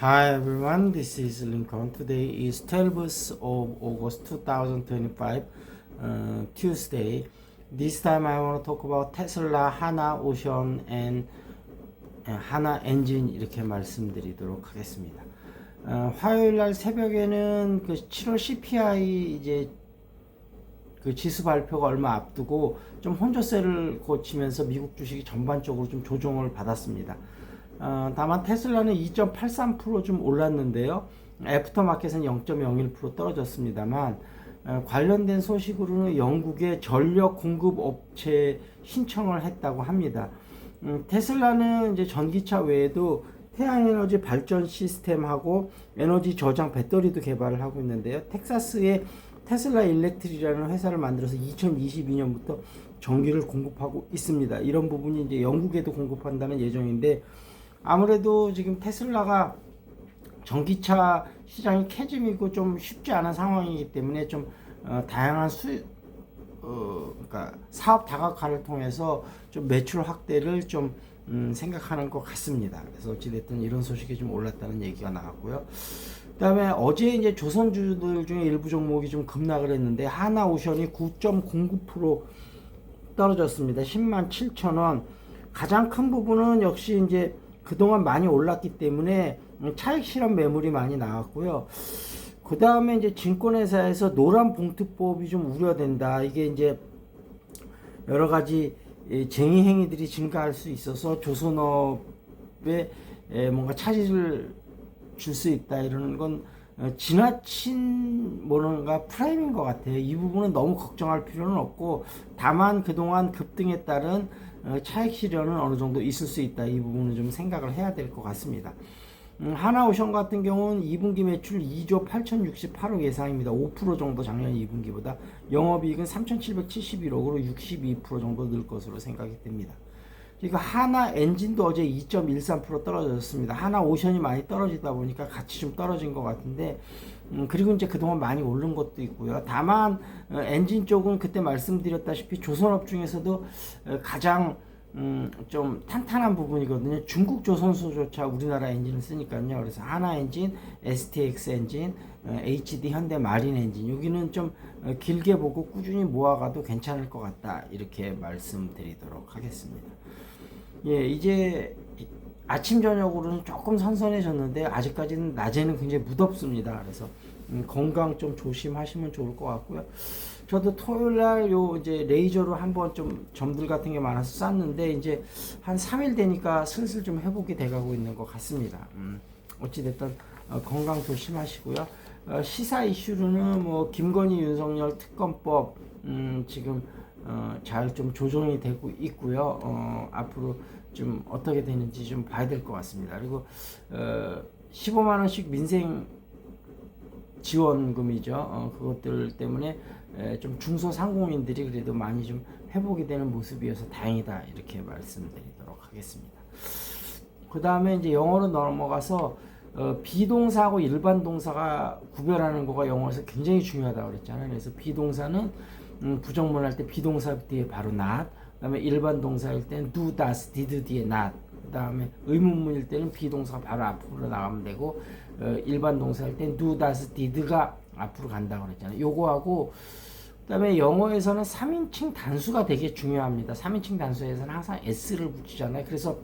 Hi everyone, this is Lincoln. Today is 12th of August 2025, uh, Tuesday. This time I want to talk about Tesla, Hana Ocean and uh, Hana Engine 이렇게 말씀드리도록 하겠습니다. 어, 화요일 날 새벽에는 그 7월 CPI 이제 그 지수 발표가 얼마 앞두고 좀 혼조세를 고치면서 미국 주식이 전반적으로 좀 조정을 받았습니다. 어, 다만 테슬라는 2.83%좀 올랐는데요. 애프터마켓은 0.01% 떨어졌습니다만 어, 관련된 소식으로는 영국의 전력 공급 업체 신청을 했다고 합니다. 음, 테슬라는 이제 전기차 외에도 태양에너지 발전 시스템하고 에너지 저장 배터리도 개발을 하고 있는데요. 텍사스의 테슬라 일렉트리라는 회사를 만들어서 2022년부터 전기를 공급하고 있습니다. 이런 부분이 이제 영국에도 공급한다는 예정인데 아무래도 지금 테슬라가 전기차 시장이 캐즘이고 좀 쉽지 않은 상황이기 때문에 좀 어, 다양한 수 어, 그러니까 사업 다각화를 통해서 좀 매출 확대를 좀 음, 생각하는 것 같습니다. 그래서 어찌됐든 이런 소식이 좀 올랐다는 얘기가 나왔고요. 그다음에 어제 이제 조선주들 중에 일부 종목이 좀 급락을 했는데 하나오션이 9.09% 떨어졌습니다. 10만 7천 원. 가장 큰 부분은 역시 이제 그동안 많이 올랐기 때문에 차익 실현 매물이 많이 나왔고요. 그 다음에 이제 증권회사에서 노란 봉투법이 좀 우려된다. 이게 이제 여러 가지 쟁의 행위들이 증가할 수 있어서 조선업에 뭔가 차질을 줄 수 있다 이러는 건 어, 지나친 뭔가 프레임인 것 같아요. 이 부분은 너무 걱정할 필요는 없고 다만 그동안 급등에 따른 어, 차익 실현은 어느 정도 있을 수 있다. 이 부분은 좀 생각을 해야 될 것 같습니다. 음, 하나오션 같은 경우는 2분기 매출 2조 8,068억 예상입니다. 5% 정도 작년 2분기보다 영업이익은 3,771억으로 62% 정도 늘 것으로 생각이 됩니다. 그리고 하나 엔진도 어제 2.13% 떨어졌습니다. 하나 오션이 많이 떨어지다 보니까 같이 좀 떨어진 것 같은데 음, 그리고 이제 그동안 많이 오른 것도 있고요. 다만 어, 엔진 쪽은 그때 말씀드렸다시피 조선업 중에서도 어, 가장 음, 좀 탄탄한 부분이거든요. 중국 조선소조차 우리나라 엔진을 쓰니까요. 그래서 하나 엔진, STX 엔진, 어, HD 현대 마린 엔진 여기는 좀 어, 길게 보고 꾸준히 모아가도 괜찮을 것 같다 이렇게 말씀드리도록 하겠습니다. 예, 이제 아침 저녁으로는 조금 선선해졌는데 아직까지는 낮에는 굉장히 무덥습니다. 그래서 음, 건강 좀 조심하시면 좋을 것 같고요. 저도 토요일 날 요 이제 레이저로 한번 좀 점들 같은 게 많아서 쐈는데 이제 한 3일 되니까 슬슬 좀 회복이 돼가고 있는 것 같습니다. 음, 어찌됐든 어, 건강 조심하시고요. 어, 시사 이슈로는 뭐 김건희 윤석열 특검법 음, 지금 어, 잘 좀 조정이 되고 있고요. 어, 앞으로 좀 어떻게 되는지 좀 봐야 될 것 같습니다. 그리고 어, 15만 원씩 민생 지원금이죠. 어, 그것들 때문에 에, 좀 중소상공인들이 그래도 많이 좀 회복이 되는 모습이어서 다행이다 이렇게 말씀드리도록 하겠습니다. 그 다음에 이제 영어로 넘어가서 어, 비동사하고 일반 동사가 구별하는 거가 영어에서 굉장히 중요하다고 그랬잖아요. 그래서 비동사는 음, 부정문 할 때 비동사 뒤에 바로 not, 그다음에 일반 동사일 때는 do, does, did 뒤에 not, 그다음에 의문문일 때는 비동사가 바로 앞으로 나가면 되고 어, 일반 동사일 때는 do, does, did가 앞으로 간다고 그랬잖아요. 요거하고 그다음에 영어에서는 3인칭 단수가 되게 중요합니다. 3인칭 단수에서는 항상 s를 붙이잖아요. 그래서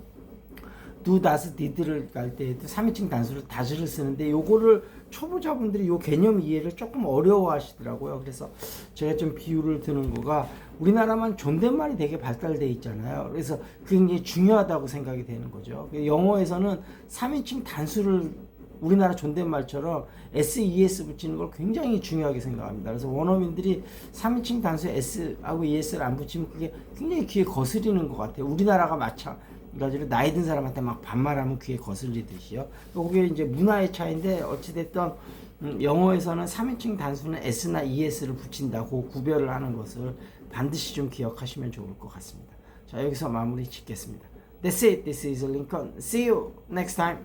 do, does, did를 갈 때에도 3인칭 단수를 다시를 쓰는데 요거를 초보자분들이 요 개념 이해를 조금 어려워하시더라고요. 그래서 제가 좀 비유를 드는 거가 우리나라만 존댓말이 되게 발달돼 있잖아요. 그래서 굉장히 중요하다고 생각이 되는 거죠. 영어에서는 3인칭 단수를 우리나라 존댓말처럼 SES 붙이는 걸 굉장히 중요하게 생각합니다. 그래서 원어민들이 3인칭 단수에 S하고 ES를 안 붙이면 그게 굉장히 귀에 거스리는 것 같아요. 우리나라가 마찬 가지로 나이 든 사람한테 막 반말하면 귀에 거슬리듯이요. 그게 이제 문화의 차이인데 어찌됐든 음, 영어에서는 3인칭 단수는 S나 ES를 붙인다고 구별을 하는 것을 반드시 좀 기억하시면 좋을 것 같습니다. 자, 여기서 마무리 짓겠습니다. That's it. This is Lincoln. See you next time.